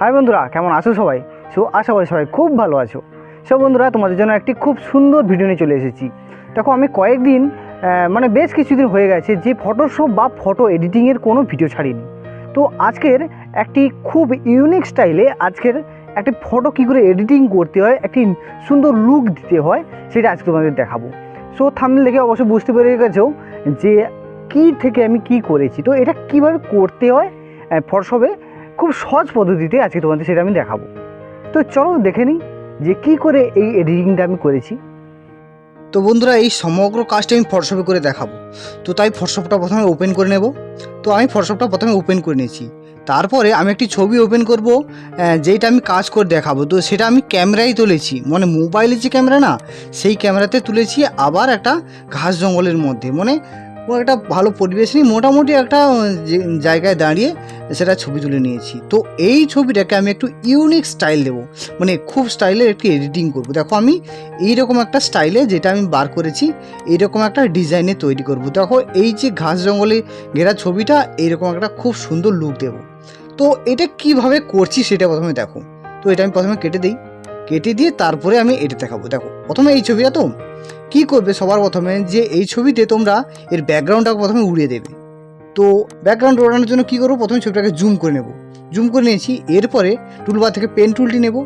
High বন্ধুরা, কেমন আছো সবাই? সো, আশা করি সবাই খুব ভালো আছো। সো, বন্ধুরা, তোমাদের জন্য একটি খুব সুন্দর ভিডিও নিয়ে চলে এসেছি। দেখো, আমি কয়েকদিন মানে বেশ কিছুদিন হয়ে গেছে যে ফটোশপ বা ফটো এডিটিংয়ের কোনো ভিডিও ছাড়িনি। তো, আজকের একটি খুব ইউনিক স্টাইলে আজকের একটি ফটো কী করে এডিটিং করতে হয়, একটি সুন্দর লুক দিতে হয়, সেটা আজকে তোমাদের দেখাবো। সো থামলে দেখে অবশ্যই বুঝতে পেরে গেছো যে কী থেকে আমি কি করেছি। তো, এটা কীভাবে করতে হয় ফটোশপে খুব সহজ পদ্ধতিতে আজকে তোমাদের সেটা আমি দেখাবো। তো চলো দেখে নিই যে কী করে এই এডিটিংটা আমি করেছি। তো বন্ধুরা, এই সমগ্র কাজটা আমি ফটোশপে করে দেখাবো। তো তাই ফটোশপটা প্রথমে ওপেন করে নেব। তো আমি ফটোশপটা প্রথমে ওপেন করে নিয়েছি। তারপরে আমি একটি ছবি ওপেন করব যেইটা আমি কাজ করে দেখাবো। তো সেটা আমি ক্যামেরায় তুলেছি। মানে মোবাইলের যে ক্যামেরা না, সেই ক্যামেরাতে তুলেছি আবার একটা ঘাস জঙ্গলের মধ্যে। মানে ও একটা ভালো পরিবেশ নিয়ে মোটামুটি একটা জায়গায় দাঁড়িয়ে সেটা ছবি তুলে নিয়েছি। তো এই ছবিটাকে আমি একটু ইউনিক স্টাইল দেবো। মানে খুব স্টাইলের একটি এডিটিং করব। দেখো আমি এইরকম একটা স্টাইলে যেটা আমি বার করেছি, এইরকম একটা ডিজাইনে তৈরি করব। দেখো এই যে ঘাস জঙ্গলে ঘেরা ছবিটা, এইরকম একটা খুব সুন্দর লুক দেব। তো এটা কীভাবে করছি সেটা প্রথমে দেখো। তো এটা আমি প্রথমে কেটে দিই। কেটে দিয়ে তারপরে আমি এটা দেখাবো। দেখো, প্রথমে এই ছবিটা তো কি করবে সবার প্রথমে? যে এই ছবিতে তোমরা এর ব্যাকগ্রাউন্ডটাকে প্রথমে উড়িয়ে দেবে। তো ব্যাকগ্রাউন্ড ওড়ানোর জন্য কী করব? প্রথমে ছবিটাকে জুম করে নেব। জুম করে নিয়েছি, এরপরে টুলবার থেকে পেন টুলটি নেব।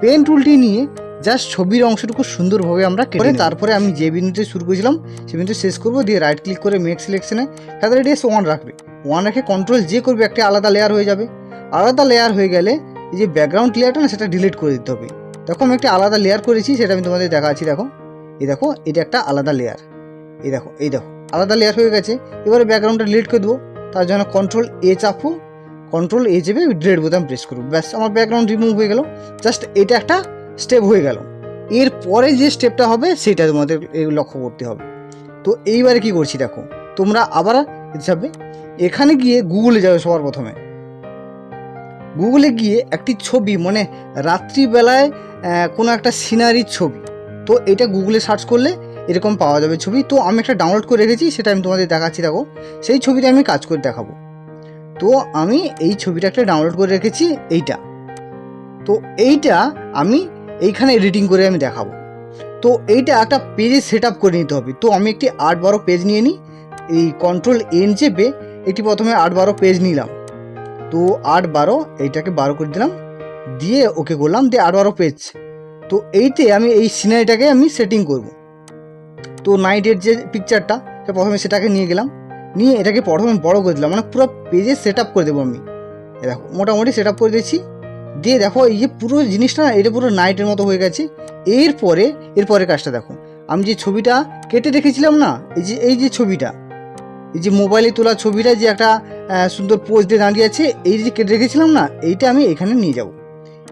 পেন টুলটি নিয়ে জাস্ট ছবির অংশটুকু সুন্দরভাবে আমরা কেটে তারপরে আমি যে বিন্দুতে শুরু করেছিলাম, সে বিন্দুতে শেষ করব, দিয়ে রাইট ক্লিক করে মেক সিলেকশনে ফেদার ডেস ওয়ান রাখবে। ওয়ান রেখে কন্ট্রোল যে করবে, একটা আলাদা লেয়ার হয়ে যাবে। আলাদা লেয়ার হয়ে গেলে এই যে ব্যাকগ্রাউন্ড লেয়ারটা না, সেটা ডিলিট করে দিতে হবে। দেখো, আমি একটা আলাদা লেয়ার করেছি, সেটা আমি তোমাদের দেখাচ্ছি, দেখো। এই দেখো, এটা একটা আলাদা লেয়ার এই দেখো এই দেখো, আলাদা লেয়ার হয়ে গেছে। এবারে ব্যাকগ্রাউন্ডটা ডিলিট করে দেবো। তার জন্য কন্ট্রোল এ চাপবো। কন্ট্রোল এ চেপে ডিলিট বোতাম প্রেস করব। ব্যাস, আমার ব্যাকগ্রাউন্ড রিমুভ হয়ে গেল। জাস্ট এটা একটা স্টেপ হয়ে গেল। এরপরে যে স্টেপটা হবে, সেটা তোমাদের লক্ষ্য করতে হবে। তো এইবারে কি করছি দেখো, তোমরা আবার যাবে এখানে গিয়ে গুগলে যাবে সবার প্রথমে। গুগলে গিয়ে একটি ছবি মানে রাত্রিবেলায় কোনো একটা সিনারির ছবি। তো এটা গুগলে সার্চ করলে এরকম পাওয়া যাবে ছবি। তো আমি একটা ডাউনলোড করে রেখেছি, সেটা আমি তোমাদের দেখাচ্ছি, দেখো। সেই ছবিটা আমি কাজ করে দেখাবো। তো আমি এই ছবিটা একটা ডাউনলোড করে রেখেছি, এইটা। তো এইটা আমি এইখানে এডিটিং করে আমি দেখাবো। তো এইটা একটা পেজে সেট আপ করে নিতে হবে। তো আমি একটি আট বারো পেজ নিয়ে নিই। এই কন্ট্রোল এন চেপে এটি প্রথমে আট বারো পেজ নিলাম। তো আট বারো, এইটাকে বারো করে দিলাম। দিয়ে ওকে করলাম দিয়ে আট বারো পেজ তো এইতে আমি এই সিনারিটাকে আমি সেটিং করব। তো নাইটের যে পিকচারটা প্রথমে সেটাকে নিয়ে গেলাম। নিয়ে এটাকে প্রথমে বড় করে দিলাম। মানে পুরো পেজে সেট আপ করে দেবো আমি। দেখো, মোটামুটি সেট আপ করে দিয়েছি। দিয়ে দেখো, এই যে পুরো জিনিসটা না এটা পুরো নাইটের মতো হয়ে গেছে। এরপরে এরপরে কাজটা দেখো। আমি যে ছবিটা কেটে রেখেছিলাম না, এই যে এই যে ছবিটা এই যে মোবাইলে তোলা ছবিটা যে একটা সুন্দর পোজ দিয়ে দাঁড়িয়ে আছে, এই যে কেটে রেখেছিলাম না, এইটা আমি এখানে নিয়ে যাব।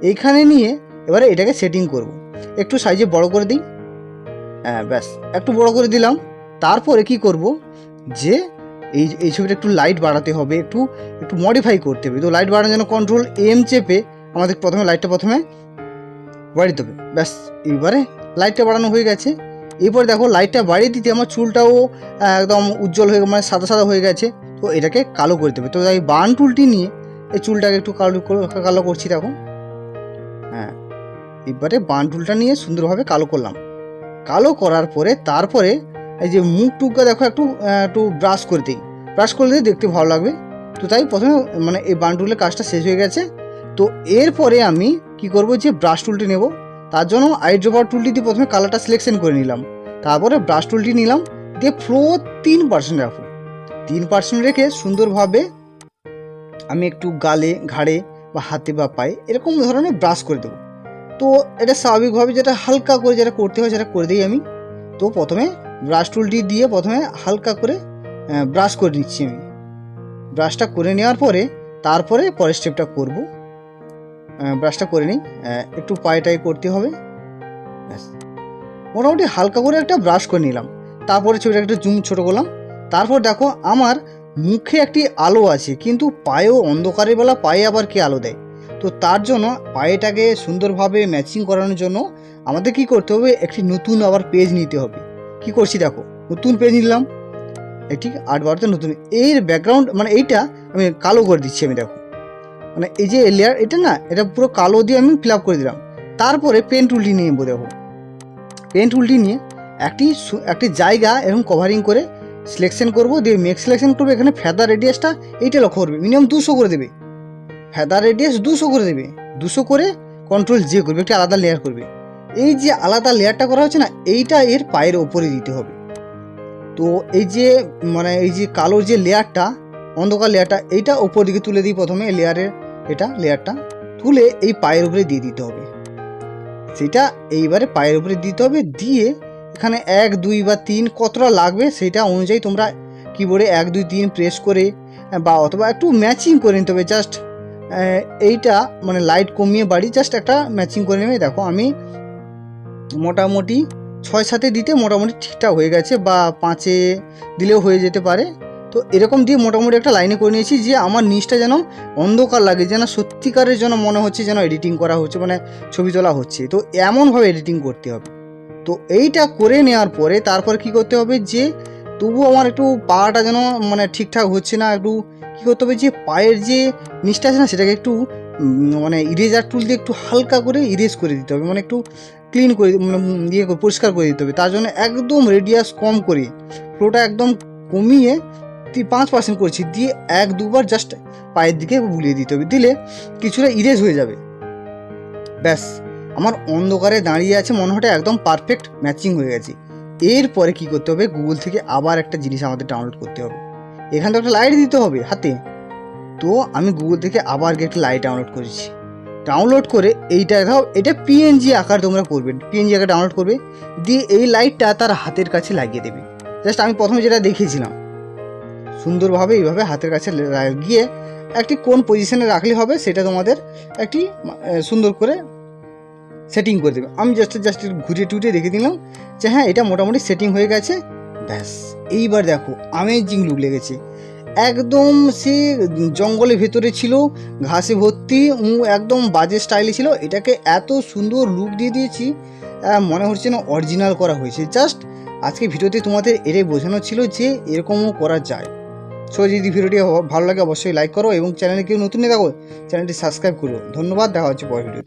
এইখানে নিয়ে এবারে এটাকে সেটিং করব। একটু সাইজে বড় করে দিই। হ্যাঁ ব্যাস, একটু বড় করে দিলাম। তারপরে কি করব যে, এই এই ছবিটা একটু লাইট বাড়াতে হবে, একটু একটু মডিফাই করতে হবে। তো লাইট বাড়ানোর জন্য কন্ট্রোল এম চেপে আমাদের প্রথমে লাইটটা প্রথমে বাড়িয়ে দেবে ব্যাস এবারে লাইটটা বাড়ানো হয়ে গেছে। এরপর দেখো লাইটটা বাড়িয়ে দিতে আমার চুলটাও একদম উজ্জ্বল হয়ে মানে সাদা সাদা হয়ে গেছে। তো এটাকে কালো করে দেবে। তো তাই বান টুলটি নিয়ে এই চুলটাকে একটু কালো কালো করছি দেখো। হ্যাঁ এবারে বান টুলটা নিয়ে সুন্দরভাবে কালো করলাম। কালো করার পরে তারপরে এই যে মুখ টুকটা দেখো একটু একটু ব্রাশ করে দিই। ব্রাশ করে দিয়ে দেখতে ভালো লাগবে। তো তাই প্রথমে মানে এই বান টুলের কাজটা শেষ হয়ে গেছে। তো এরপরে আমি কি করব যে ব্রাশ টুলটি নেব। তার জন্য আইড্রোপার টুলটি দিয়ে প্রথমে কালারটা সিলেকশন করে নিলাম। তারপরে ব্রাশ টুলটি নিলাম, দিয়ে ফ্লো তিন পার্সেন্ট রাখব তিন পার্সেন্ট রেখে সুন্দরভাবে আমি একটু গালে, ঘাড়ে বা হাতে বা পায়ে এরকম ধরনের ব্রাশ করে দেবো। তো এটা স্বাভাবিকভাবে যেটা হালকা করে যেটা করতে হয় সেটা করে দিই আমি। তো প্রথমে ব্রাশ টুলটি দিয়ে প্রথমে হালকা করে ব্রাশ করে নিচ্ছি আমি। ব্রাশটা করে নেওয়ার পরে, তারপরে পরের স্টেপটা করব। ব্রাশটা করে নিই। একটু পায়েটাই করতে হবে। মোটামুটি হালকা করে একটা ব্রাশ করে নিলাম। তারপরে ছবিটা একটু জুম ছোটো করলাম। তারপর দেখো, আমার মুখে একটি আলো আছে, কিন্তু পায়েও অন্ধকারের বেলা পায়ে আবার কি আলো দেয়? তো তার জন্য পায়েটাকে সুন্দরভাবে ম্যাচিং করানোর জন্য আমাদের কি করতে হবে? একটি নতুন আবার পেজ নিতে হবে। কি করছি দেখো, নতুন পেজ নিলাম। একটি আট বারোতে নতুন। এর ব্যাকগ্রাউন্ড মানে এইটা আমি কালো করে দিচ্ছি আমি দেখো। মানে এই যে লেয়ার এটা না, এটা পুরো কালো দিয়ে আমি ফিল করে দিলাম। তারপরে পেন টুলটি নিয়ে দেখো। পেন টুলটি নিয়ে একটি একটি জায়গা এরকম কভারিং করে সিলেকশন করব, দিয়ে মেক সিলেকশন করবে, এখানে ফেদার রেডিয়াসটা এইটা লক্ষ্য করবে। মিনিমাম দুশো করে দেবে। ফেদার রেডিয়াস দুশো করে দেবে। দুশো করে কন্ট্রোল যে করবে, একটি আলাদা লেয়ার করবে। এই যে আলাদা লেয়ারটা করা হচ্ছে না, এইটা এর পায়ের ওপরে দিতে হবে। তো এই যে মানে এই যে কালোর যে লেয়ারটা অন্ধকার লেয়ারটা এইটা ওপর দিকে তুলে দিই প্রথমে লেয়ারের এটা লেয়ারটা তুলে এই পায়ের উপরে দিয়ে দিতে হবে। সেটা এইবারে পায়ের উপরে দিতে হবে, দিয়ে এখানে এক, দুই বা তিন কতটা লাগবে সেটা অনুযায়ী তোমরা কিবোর্ডে এক, দুই, তিন প্রেস করে বা অথবা একটু ম্যাচিং করে নিতে হবে। জাস্ট এইটা মানে লাইট কমিয়ে বাড়ি জাস্ট একটা ম্যাচিং করে নেবে। দেখো আমি মোটামুটি ছয় সাথে দিতে মোটামুটি ঠিকঠাক হয়ে গেছে, বা পাঁচে দিলেও হয়ে যেতে পারে। তো এরকম দিয়ে মোটামুটি একটা লাইনে করে নিয়েছি যে আমার নিচটা যেন অন্ধকার লাগে, যেন সত্যিকারের জন্য মনে হচ্ছে যেন এডিটিং করা হচ্ছে মানে ছবি তোলা হচ্ছে। তো এমনভাবে এডিটিং করতে হবে। তো এইটা করে নেওয়ার পরে তারপর কি করতে হবে যে তবু আমার একটু পাটা যেন মানে ঠিকঠাক হচ্ছে না, একটু কী করতে হবে যে, পায়ের যে নিচটা আছে না, সেটাকে একটু মানে ইরেজার টুল দিয়ে একটু হালকা করে ইরেজ করে দিতে হবে মানে একটু ক্লিন করে মানে ইয়ে করে, পরিষ্কার করে দিতে হবে। তার জন্য একদম রেডিয়াস কম করে ফ্লোটা একদম কমিয়ে পাঁচ পার্সেন্ট করছি, দিয়ে এক দুবার জাস্ট পায়ের দিকে বুলিয়ে দিতে হবে, দিলে কিছুটা ইরেজ হয়ে যাবে। ব্যাস, আমার অন্ধকারে দাঁড়িয়ে আছে মনে হয় একদম পারফেক্ট ম্যাচিং হয়ে গেছে। এরপরে কি করতে হবে? গুগল থেকে আবার একটা জিনিস আমাদের ডাউনলোড করতে হবে। এখানে তো একটা লাইট দিতে হবে হাতে। তো আমি গুগল থেকে আবার একটা লাইট ডাউনলোড করেছি। ডাউনলোড করে এইটা দাও এটা পিএনজি আকার তোমরা করবে। পিএনজি আকার ডাউনলোড করবে, দিয়ে এই লাইটটা তার হাতের কাছে লাগিয়ে দেবে। জাস্ট আমি প্রথমে যেটা দেখিয়েছিলাম সুন্দরভাবে এইভাবে হাতের কাছে লাগিয়ে একটি কোন পজিশনে রাখলে হবে সেটা তোমাদের একটি সুন্দর করে সেটিং করে দেবে। আমি জাস্ট জাস্ট ঘুরে টুটে রেখে দিলাম যে হ্যাঁ এটা মোটামুটি সেটিং হয়ে গেছে। ব্যাস, এইবার দেখো আমেজিং লুক লেগেছে। একদম সে জঙ্গলের ভেতরে ছিল, ঘাসে ভর্তি একদম বাজে স্টাইলে ছিল। এটাকে এত সুন্দর লুক দিয়ে দিয়েছি মনে হচ্ছে না অরিজিনাল করা হয়েছে। জাস্ট আজকে ভিডিওতে তোমাদের এটাই বোঝানো ছিল যে এরকমও করা যায়। সো যদি ভিডিওটি ভালো লাগে, অবশ্যই লাইক করো এবং চ্যানেলে কেউ নতুন নিয়ে থাকো, চ্যানেলটি সাবস্ক্রাইব করো। ধন্যবাদ, দেখা হচ্ছে পরের ভিডিওতে।